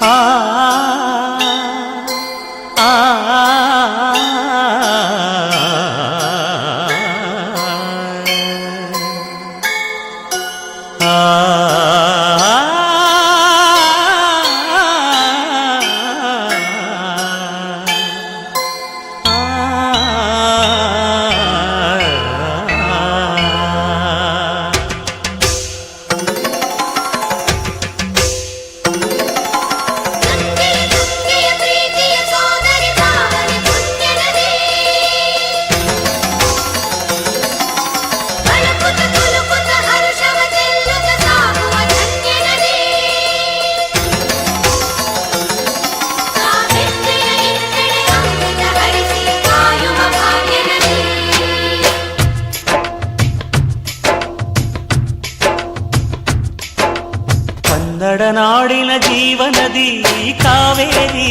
啊！నడనాడిన జీవనది కావేరీ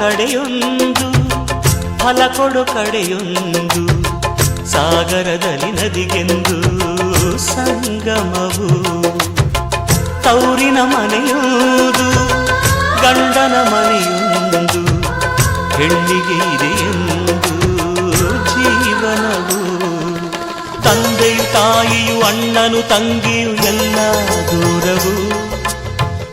ಕಡೆಯೊಂದು, ಫಲ ಕೊಡು ಕಡೆಯೊಂದು, ಸಾಗರದಲ್ಲಿ ನದಿಗೆಂದು ಸಂಗಮವು. ತೌರಿನ ಮನೆಯೊಂದು, ಗಂಡನ ಮನೆಯೊಂದು, ಹೆಣ್ಣಿಗೆ ಇದೆಯೆಂದು ಜೀವನವು. ತಂದೆಯು ತಾಯಿಯು, ಅಣ್ಣನು, ತಂಗಿಯು, ಎಲ್ಲ ದೂರವು.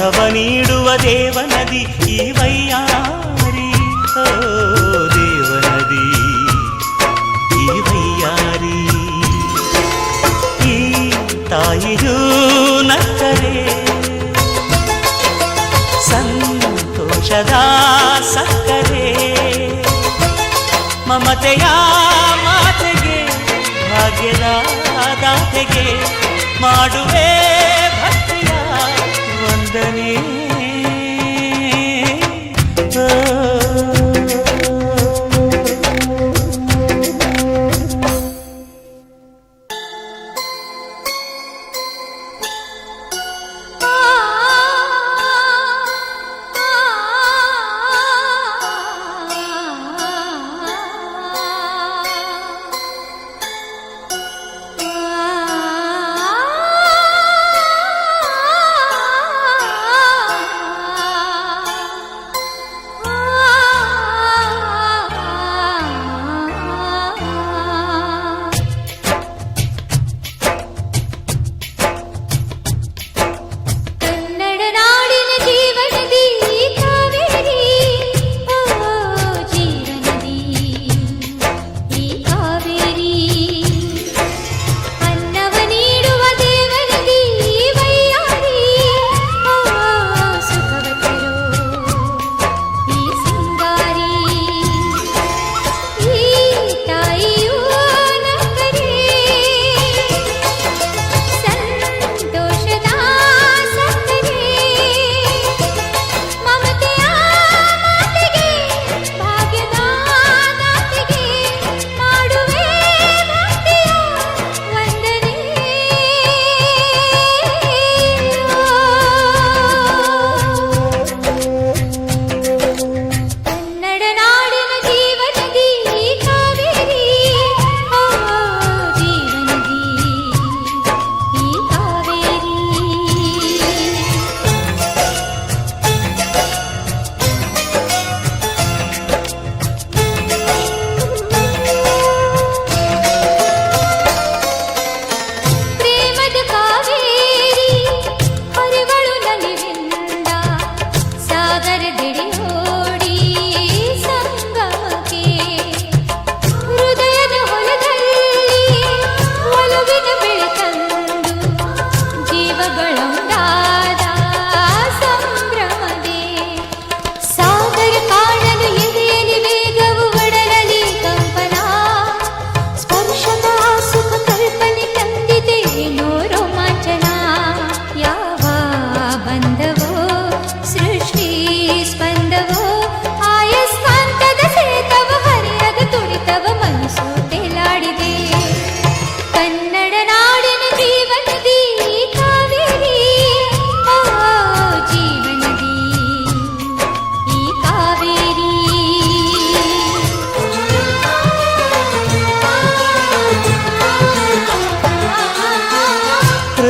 ಮನವ ನೀಡುವ ದೇವನದಿ ಈ ವೈಯಾರಿ ಓ ದೇವನದಿ ಈ ವೈಯಾರಿ ಈ ತಾಯಿಯೂ ನಕ್ಕರೆ ಸಂತೋಷದ ಸಕ್ಕರೆ ಮಮತೆಯ ಮಾತೆಗೆ ಭಾಗ್ಯದ ದಾತೆಗೆ ಮಾಡುವೆ ودني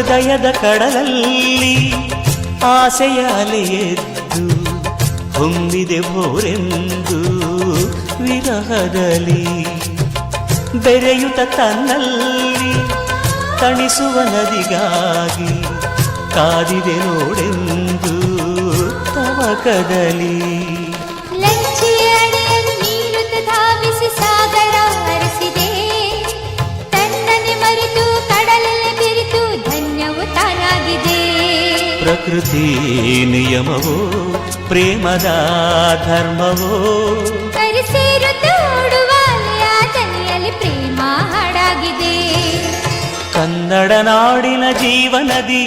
ಹೃದಯದ ಕಡಲಲ್ಲಿ ಆಸೆಯ ಅಲೆಯೆದ್ದು ಹೊಂದಿದೆ ಬೋರೆಂದು ವಿರಹದಲ್ಲಿ ಬೆರೆಯುತ ತನ್ನಲ್ಲಿ ತಣಿಸುವ ನದಿಗಾಗಿ ಕಾದಿದೆ ನೋಡೆಂದು ತವಕದಲ್ಲಿ. ಪ್ರಕೃತಿ ನಿಯಮವೋ ಪ್ರೇಮದ ಧರ್ಮವೋ ಪ್ರೇಮ ಹಾಡಾಗಿದೆ ಕನ್ನಡ ನಾಡಿನ ಜೀವನದಿ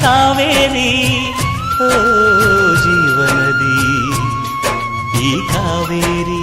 ಕಾವೇರಿ ಓ ಜೀವನದಿ ಈ ಕಾವೇರಿ